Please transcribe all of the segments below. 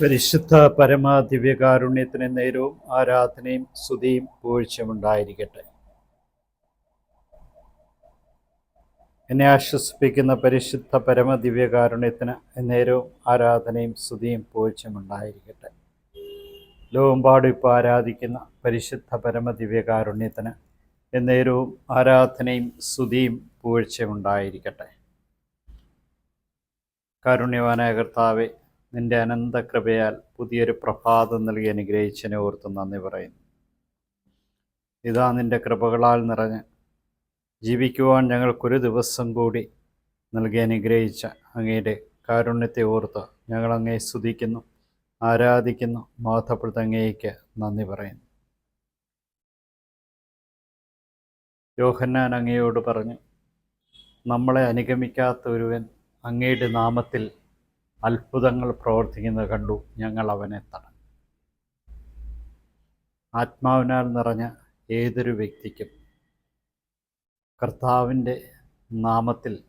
പരിശുദ്ധ പരമാദിവ്യകാരുണ്യത്തിന് നേരവും ആരാധനയും സ്തുതിയും പൂഴ്ചയുമുണ്ടായിരിക്കട്ടെ. എന്നെ ആശ്വസിപ്പിക്കുന്ന പരിശുദ്ധ പരമ ദിവ്യകാരുണ്യത്തിന് നേരവും ആരാധനയും സ്തുതിയും പൂഴ്ചയുമുണ്ടായിരിക്കട്ടെ. ലോകമ്പാടും ഇപ്പോൾ ആരാധിക്കുന്ന പരിശുദ്ധ പരമ ദിവ്യകാരുണ്യത്തിന് എന്നേരവും ആരാധനയും സ്തുതിയും പൂഴ്ചയുമുണ്ടായിരിക്കട്ടെ. കാരുണ്യവാനായ കർത്താവെ നിന്റെ അനന്ത കൃപയാൽ പുതിയൊരു പ്രഭാതം നൽകി അനുഗ്രഹിച്ചതിനെ ഓർത്ത് നന്ദി പറയുന്നു. ഇതാ നിന്റെ കൃപകളാൽ നിറഞ്ഞ് ജീവിക്കുവാൻ ഞങ്ങൾക്കൊരു ദിവസം കൂടി നൽകി അനുഗ്രഹിച്ച അങ്ങയുടെ കാരുണ്യത്തെ ഓർത്ത് ഞങ്ങൾ അങ്ങയെ സ്തുതിക്കുന്നു ആരാധിക്കുന്നു. മാധപ്പെടുത്തങ്ങയ്ക്ക് നന്ദി പറയുന്നു. യോഹന്നാൻ അങ്ങയോട് പറഞ്ഞു നമ്മളെ അനുഗമിക്കാത്ത ഒരുവൻ അങ്ങയുടെ നാമത്തിൽ അത്ഭുതങ്ങൾ പ്രവർത്തിക്കുന്നത് കണ്ടു ഞങ്ങൾ അവനെ തടഞ്ഞു. ആത്മാവിനാൽ നിറഞ്ഞ ഏതൊരു വ്യക്തിക്കും കർത്താവിന്റെ നാമത്തിൽ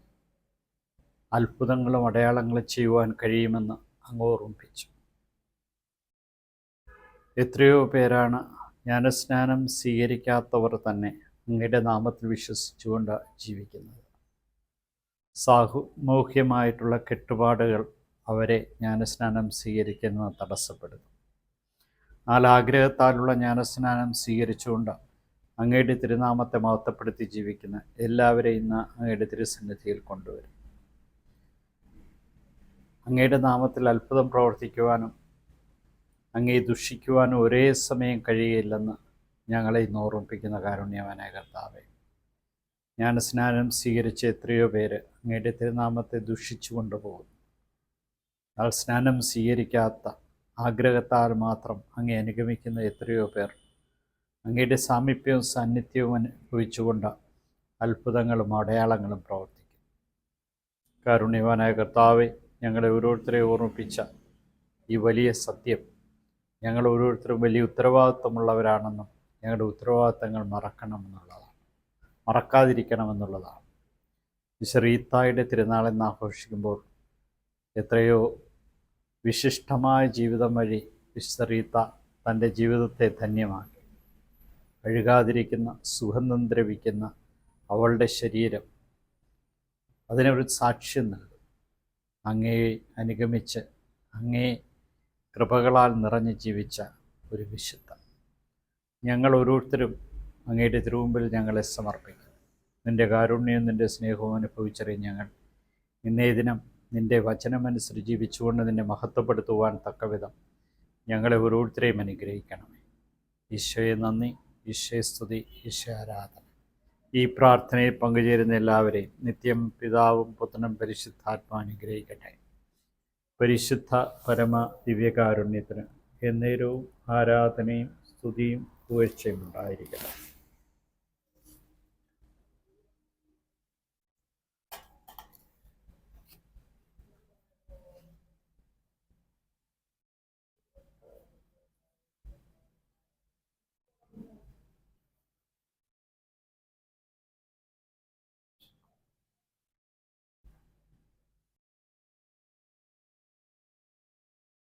അത്ഭുതങ്ങളും അടയാളങ്ങളും ചെയ്യുവാൻ കഴിയുമെന്ന് അങ്ങ് ഓർമ്മിപ്പിച്ചു. എത്രയോ പേരാണ് ജ്ഞാനസ്നാനം സ്വീകരിക്കാത്തവർ തന്നെ അങ്ങയുടെ നാമത്തിൽ വിശ്വസിച്ചുകൊണ്ട് ജീവിക്കുന്നത്. സാമൂഹ്യമായിട്ടുള്ള കെട്ടുപാടുകൾ അവരെ ജ്ഞാനസ്നാനം സ്വീകരിക്കുന്നത് തടസ്സപ്പെടുന്നു. ആഗ്രഹത്താലുള്ള ജ്ഞാനസ്നാനം സ്വീകരിച്ചുകൊണ്ട് അങ്ങയുടെ തിരുനാമത്തെ മഹത്വപ്പെടുത്തി ജീവിക്കുന്ന എല്ലാവരെയും ഇന്ന് അങ്ങയുടെ തിരുസന്നിധിയിൽ കൊണ്ടുവരും. അങ്ങയുടെ നാമത്തിൽ അത്ഭുതം പ്രവർത്തിക്കുവാനും അങ്ങയെ ദുഷിക്കുവാനും ഒരേ സമയം കഴിയുകയില്ലെന്ന് ഞങ്ങളെ ഇന്ന് ഓർമ്മിപ്പിക്കുന്ന കാരുണ്യവാനായ കർത്താവെ ജ്ഞാനസ്നാനം സ്വീകരിച്ച എത്രയോ പേര് അങ്ങയുടെ തിരുനാമത്തെ ദുഷിച്ചു കൊണ്ടുപോകുന്നു. എന്നാൽ സ്നാനം സ്വീകരിക്കാത്ത ആഗ്രഹത്താൽ മാത്രം അങ്ങേ അനുഗമിക്കുന്ന എത്രയോ പേർ. അങ്ങയുടെ സാമീപ്യവും സാന്നിധ്യവും അനുഭവിച്ചുകൊണ്ട് അത്ഭുതങ്ങളും അടയാളങ്ങളും പ്രവർത്തിക്കും. കാരുണ്യവാനായ കർത്താവെ ഞങ്ങളെ ഓരോരുത്തരെ ഓർമ്മിപ്പിച്ച ഈ വലിയ സത്യം. ഞങ്ങൾ ഓരോരുത്തരും വലിയ ഉത്തരവാദിത്വമുള്ളവരാണെന്നും ഞങ്ങളുടെ ഉത്തരവാദിത്തങ്ങൾ മറക്കണമെന്നുള്ളതാണ്. മറക്കാതിരിക്കണമെന്നുള്ളതാണ്. വിശറീത്തായുടെ തിരുനാളെന്ന് ആഘോഷിക്കുമ്പോൾ എത്രയോ വിശിഷ്ടമായ ജീവിതം വഴി വിശറീത്ത തന്റെ ജീവിതത്തെ ധന്യമാക്കി. അഴുകാതിരിക്കുന്ന സുഗന്ധം ദ്രവിക്കുന്ന അവളുടെ ശരീരം അതിനൊരു സാക്ഷ്യം നൽകും. അങ്ങയെ അനുഗമിച്ച് അങ്ങേ കൃപകളാൽ നിറഞ്ഞ് ജീവിച്ച ഒരു വിശുദ്ധ ഞങ്ങൾ ഓരോരുത്തരും അങ്ങയുടെ തിരുമുമ്പിൽ ഞങ്ങളെ സമർപ്പിക്കും നിന്റെ കാരുണ്യവും നിന്റെ സ്നേഹവും അനുഭവിച്ചറിയും ഞങ്ങൾ ഇന്നേ ദിനം നിന്റെ വചനമനുസരിച്ച് ജീവിച്ചുകൊണ്ട് നിന്നെ മഹത്വപ്പെടുത്തുവാൻ തക്കവിധം ഞങ്ങളെ ഓരോരുത്തരെയും അനുഗ്രഹിക്കണമേ. ഈശോയെ നന്ദി ഈശോയെ സ്തുതി ഈശോ ആരാധന. ഈ പ്രാർത്ഥനയിൽ പങ്കുചേരുന്ന എല്ലാവരെയും നിത്യം പിതാവും പുത്രനും പരിശുദ്ധാത്മാ അനുഗ്രഹിക്കട്ടെ. പരിശുദ്ധ പരമ ദിവ്യകാരുണ്യത്തിന് എന്നേരവും ആരാധനയും സ്തുതിയും ഉയർച്ചയും ഉണ്ടായിരിക്കണം